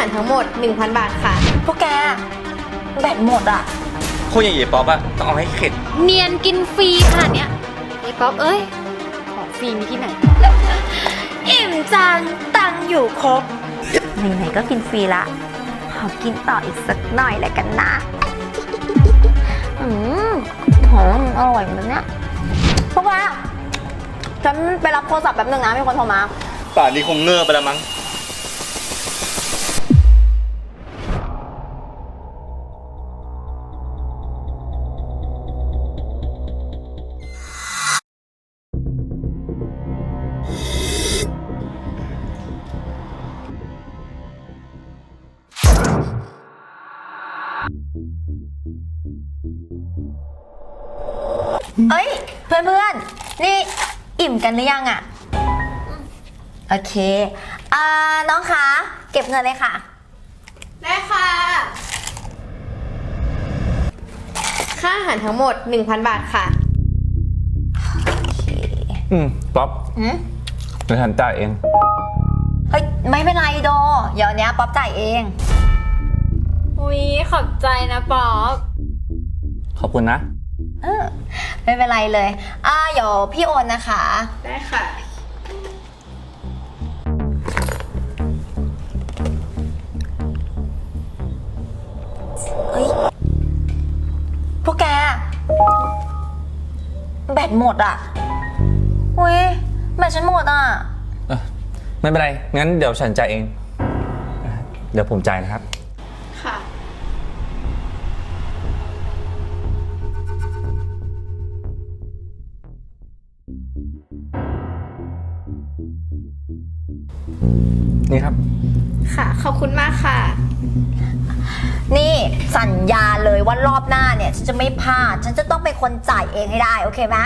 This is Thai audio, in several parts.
ารทั้งหมด 1,000 บาทค่ะ พวกแก แบตหมดอะ คนอย่างเย่ป๊อปอะต้องเอาให้เข็ด เนียนกินฟรีขนาดเนี้ยไอ้ป๊อปเอ้ย ของฟรีมีที่ไหน อิ่มจังตังค์อยู่ครบ ไหนๆก็กินฟรีละ ขอกินต่ออีกสักหน่อยแล้วกันนะ อืมหอมอร่อยเหมือนกันเนี่ยพวกว่าฉันไปรับโทรศัพท์แป๊บนึงนะ มีคนโทรมา ป่านนี้คงเงือบไปแล้วมั้ง เอ้ยเพื่อนเพื่อนๆนี่อิ่มกันหรือยังอะโอเคอ่าน้องคะเก็บเงินเลยค่ะ ได้ค่ะ ค่าอาหารทั้งหมด 1,000 บาทค่ะ อืมป๊อปอืม เดี๋ยวฉันจ่ายเอง เฮ้ยไม่เป็นไรโด เดี๋ยวเนี้ยป๊อปจ่ายเอง อุ๊ยขอบใจนะป๊อปขอบคุณนะ เออไม่เป็นไรเลย อ่าเดี๋ยวพี่โอนนะคะ ได้ค่ะเฮ้ย พวกแก แบตหมดอะอุ้ยแบตฉันหมดอะ เออไม่เป็นไร งั้นเดี๋ยวฉันจ่ายเองเดี๋ยวผมจ่ายนะครับ นี่ครับ ค่ะ ขอบคุณมากค่ะ นี่สัญญาเลยว่ารอบหน้าเนี่ยฉันจะไม่พลาด ฉันจะต้องเป็นคนจ่ายเองให้ได้ โอเคไหม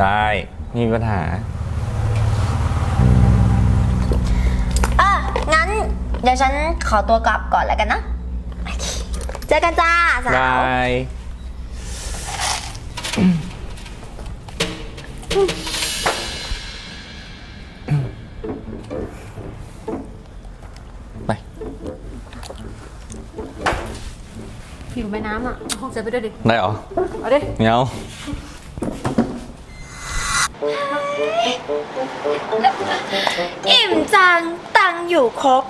ได้ไม่มีปัญหา เอองั้น เดี๋ยวฉันขอตัวกลับก่อนแล้วกันนะโอเคเจอกันจ้าสาได้วไป ผิวแม่น้ำอะเอาใจไปด้วยดิ ได้เหรอเอาดิ เงี้ยวอิ่มจังตังค์อยู่ครบ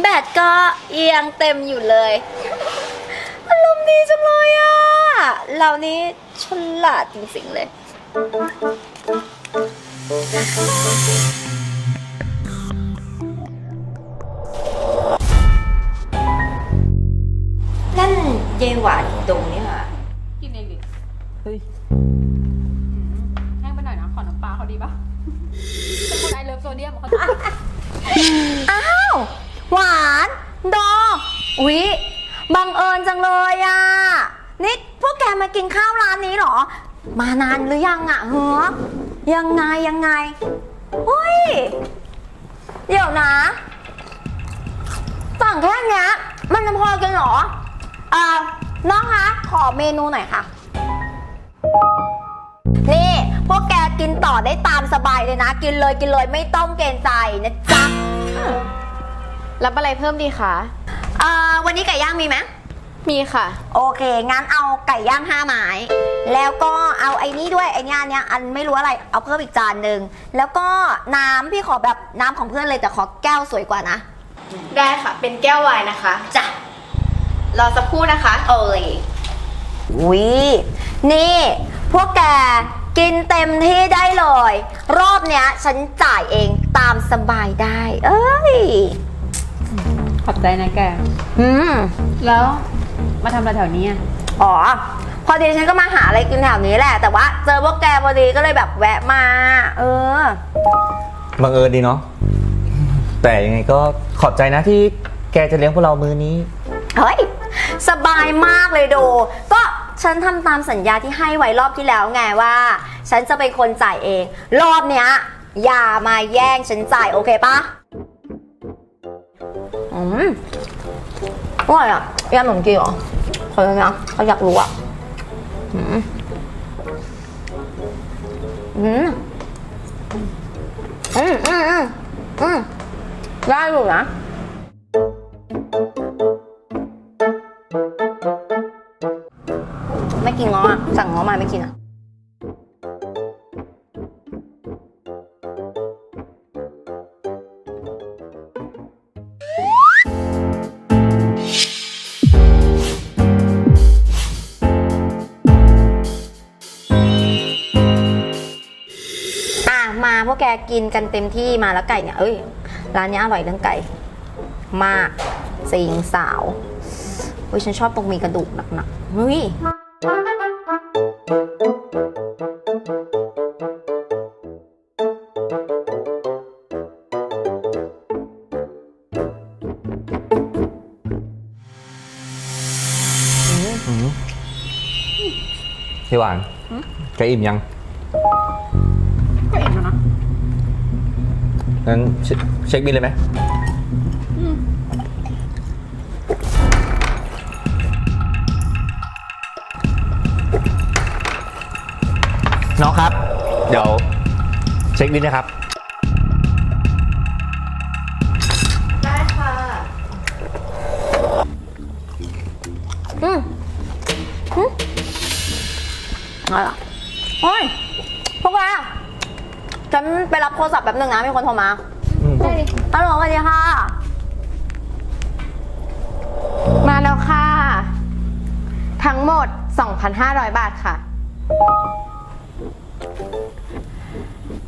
แบตก็ยังเต็มอยู่เลย อารมณ์ดีจังเลยอะเรานี่ฉลาดจริงๆเลย อ้าว หวานดออุ๊ยบังเอิญจังเลยอะนี่พวกแกมากินข้าวร้านนี้เหรอ มานานหรือยังอะเฮ้อยังไงยังไงเฮ้ย เดี๋ยวนะ สั่งแค่เนี้ย มันจะพอกันเหรออ่าน้องคะ ขอเมนูหน่อยค่ะ นี่ กแกกินต่อได้ตามสบายเลยนะ กินเลยกินเลยไม่ต้องเกรงใจนะจ๊ะรับอะไรเพิ่มดีคะอ่าวันนี้ไก่ย่างมีไหมมีค่ะ โอเค งั้นเอาไก่ย่างห้าไม้ แล้วก็เอาไอ้นี่ด้วยไอ้เนี่ยอันเนี้ยอันไม่รู้อะไร เอาเพิ่มอีกจานหนึ่ง แล้วก็น้ำพี่ขอแบบน้ำของเพื่อนเลยแต่ขอแก้วสวยกว่านะ ได้ค่ะ เป็นแก้วไวน์นะคะ จ้ะ รอสักครู่นะคะ เอ้ยวินี่ พวกแก กินเต็มที่ได้เลย รอบเนี้ย ฉันจ่ายเองตามสบายได้ เอ้ยขอบใจนะแก อืมแล้วมาทำอะไรแถวนี้อะอ๋อ พอดีฉันก็มาหาอะไรกินแถวนี้แหละ แต่ว่าเจอพวกแกพอดีก็เลยแบบแวะมา เออ บังเอิญดีเนาะแต่ยังไงก็ขอบใจนะที่แกจะเลี้ยงพวกเรามือนี้ เฮ้ย สบายมากเลยโด ก็ฉันทำตามสัญญาที่ให้ไว้รอบที่แล้วไงว่า ฉันจะเป็นคนจ่ายเอง รอบเนี้ยอย่ามาแย่งฉันจ่ายโอเคปะอืมอร่อยอะยำขนมจีนเหรอขอดูนะเขาอยากรู้อะอืมอืมอืมอืมอืมอืมได้อยู่นะไม่กินง้ออะสั่งง้อมาไม่กินอะ กแกกินกันเต็มที่มาแล้วไก่เนี่ยเอ้ยร้านเนี้ยอร่อยเรื่องไก่ มากสิงสาวเฮ้ยฉันชอบตรงมีกระดูกหนักๆเฮ้ยพี่หวานแกอิ่มยัง งั้นเชเช็คบินเลยไหมน้องครับ เดี๋ยวเช็คบินนะครับ ได้ค่ะ อืมอืมอะไรอะโอ้ย พวกเราฉันไปรับ โทรศัพท์แป๊บนึงนะมีคนโทรมาอืมได้ดิฮัลโหลสวัสดีค่ะ มาแล้วค่ะ ทั้งหมด 2,500 บาทค่ะ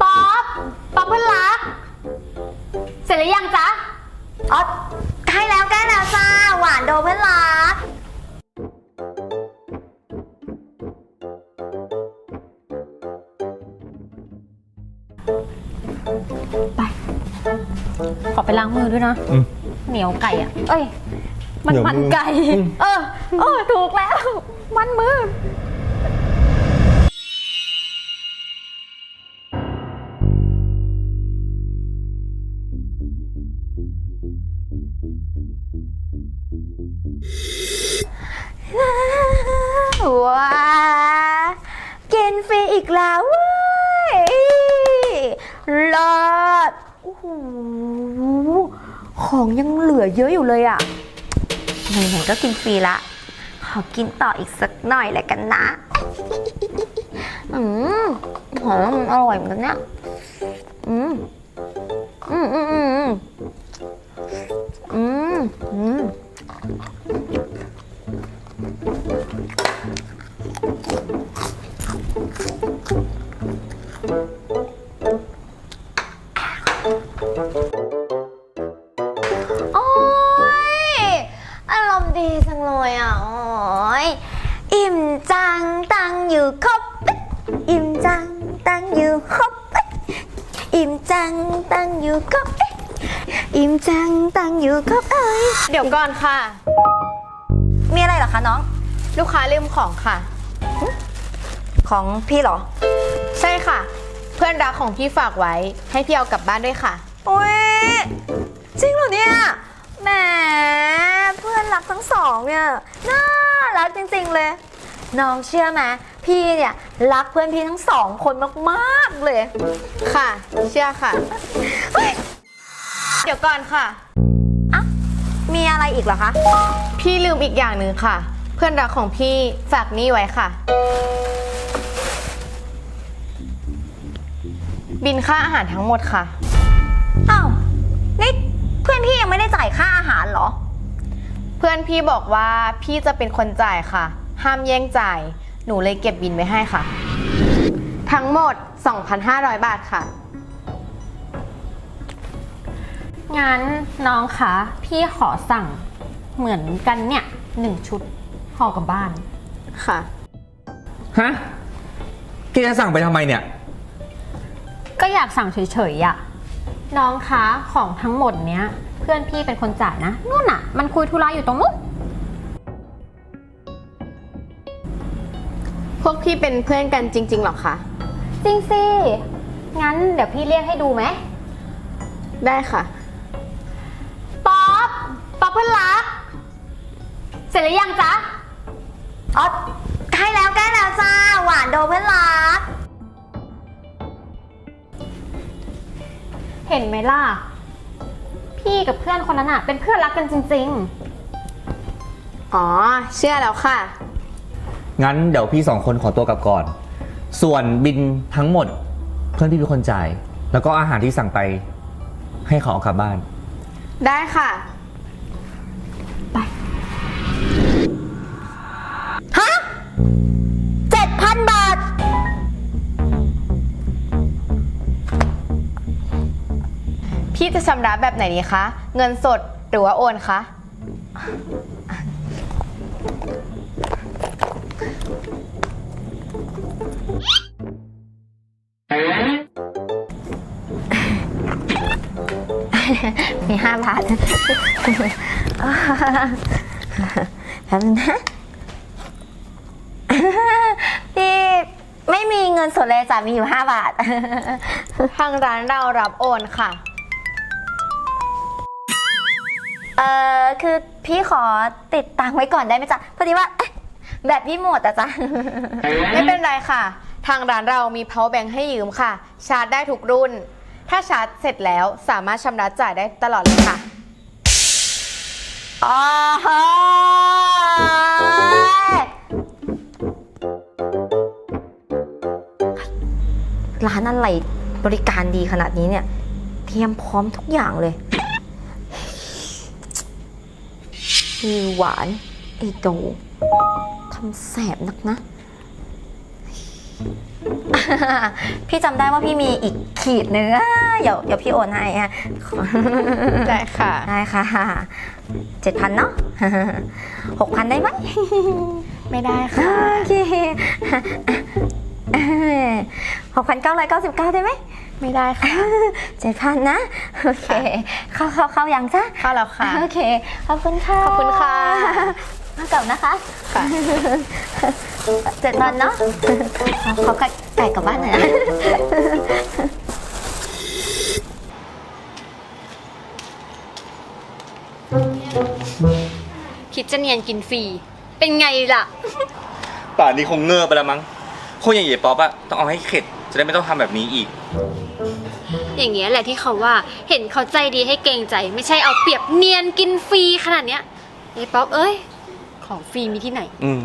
ป๊อป ป๊อปเพื่อนรัก เสร็จหรือยังจ๊ะ อ๋อใกล้แล้วใกล้แล้วจ้า หวานโดเพื่อนรัก ขอไปล้างมือด้วยนะ อืม เหนียวไก่อะ เอ้ย มันเหนียวมือมันไก่ อืม เออ เออ ถูกแล้ว มันมือ ว้ากินฟรีอีกแล้วเว้ยเลิศโอ้โห ของยังเหลือเยอะอยู่เลยอะไหนๆก็กินฟรีละ ขอกินต่ออีกสักหน่อยแหละกันนะ อืมหอมอร่อยเหมือนกันเนี่ย อืม อืมอืมอืม อยู่ครบอิ่มจังตังอยู่ครบอิ่มจังตังอยู่ครบอิ่มจังตังอยู่ครบเอ้ยเดี๋ยวก่อนค่ะ มีอะไรเหรอคะน้อง ลูกค้าลืมของค่ะ ของพี่เหรอ ใช่ค่ะ เพื่อนรักของพี่ฝากไว้ ให้พี่เอากลับบ้านด้วยค่ะโอ้ยจริงเหรอเนี่ยแหมเพื่อนรักทั้งสองเนี่ยน่ารักจริงๆเลย น้องเชื่อไหม พี่เนี่ยรักเพื่อนพี่ทั้งสองคนมากๆเลย ค่ะ เชื่อค่ะเฮ้ยเดี๋ยวก่อนค่ะ อะ มีอะไรอีกเหรอคะ พี่ลืมอีกอย่างหนึ่งค่ะ เพื่อนรักของพี่ฝากหนี้ไว้ค่ะ บินค่าอาหารทั้งหมดค่ะ อ้าว นี่เพื่อนพี่ยังไม่ได้จ่ายค่าอาหารเหรอ เพื่อนพี่บอกว่าพี่จะเป็นคนจ่ายค่ะ ห้ามแย่งจ่าย หนูเลยเก็บบินไว้ให้ค่ะ ทั้งหมด 2,500 บาทค่ะ งั้นน้องคะ พี่ขอสั่งเหมือนกันเนี่ยหนึ่งชุดห่อกลับบ้าน ค่ะ ฮะแกจะสั่งไปทำไมเนี่ย ก็อยากสั่งเฉยๆอะน้องคะของทั้งหมดเนี้ย เพื่อนพี่เป็นคนจ่ายนะนู่นน่ะ มันคุยธุระอยู่ตรงนู้น วกพี่เป็นเพื่อนกันจริงๆหรอคะ จริงสิ งั้นเดี๋ยวพี่เรียกให้ดูไหม ได้ค่ะ ป๊อป ป๊อปเพื่อนรัก เสร็จหรือยังจ๊ะ อ๋อใกล้แล้วใกล้แล้วจ้า หวานโดเพื่อนรัก เห็นไหมล่ะ พี่กับเพื่อนคนนั้นอะเป็นเพื่อนรักกันจริงอ๋อ เชื่อแล้วค่ะ งั้นเดี๋ยวพี่สองคนขอตัวกลับก่อน ส่วนบินทั้งหมดเพื่อนพี่เป็นคนจ่าย แล้วก็อาหารที่สั่งไป ให้เขาเอากลับบ้าน ได้ค่ะฮะเจ็ดพันบาท พี่จะชำระแบบไหนดีคะ เงินสดหรือว่าโอนคะ มีห้าบาทแป๊บนึงนะพี่ไม่มีเงินสดเลยจ้ะมีอยู่ห้าบาท ทางร้านเรารับโอนค่ะ เอ่อ คือพี่ขอติดตังค์ไว้ก่อนได้ไหมจ๊ะ พอดีว่า แบตพี่หมดอะจ๊ะไม่เป็นไรค่ะ ทางร้านเรามี power bank ให้ยืมค่ะ ชาร์จได้ทุกรุ่น ถ้าชาร์จเสร็จแล้วสามารถชำระจ่ายได้ตลอดเลยค่ะอ๋อฮะร้านอะไรบริการดีขนาดนี้เนี่ย เตรียมพร้อมทุกอย่างเลยมีหวานไอโด ทำแสบนักนะ พี่จำได้ว่าพี่มีอีกขีดเนื้อะเดี๋ยวเดี๋ยวพี่โอนให้อะได้ค่ะ ได้ค่ะเจ็ดพันเนาะหกพันได้ไหม ไม่ได้ค่ะ โอเคหกพันเก้าร้อยเก้าสิบเก้าได้ไหมไม่ได้ค่ะเจ็ดพันนะ โอเค เข้าเข้าเข้ายังจ้ะเข้าแล้วค่ะ โอเค ขอบคุณค่ะ ขอบคุณค่ะมา กลับนะคะค่ะเจ็ดพันเนาะขอขอไก่ไก่กลับบ้านหน่อยนะคิดจะเนียนกินฟรี เป็นไงล่ะ ป่านนี้คงเงือบไปแล้วมั้งคงอย่างเย่ป๊อปอะต้องเอาให้เข็ด จะได้ไม่ต้องทำแบบนี้อีก อย่างเงี้ยแหละที่เขาว่าเห็นเขาใจดีให้เกรงใจ ไม่ใช่เอาเปรียบเนียนกินฟรีขนาดเนี้ยไอ้ป๊อปเอ้ย ของฟรีมีที่ไหน อืม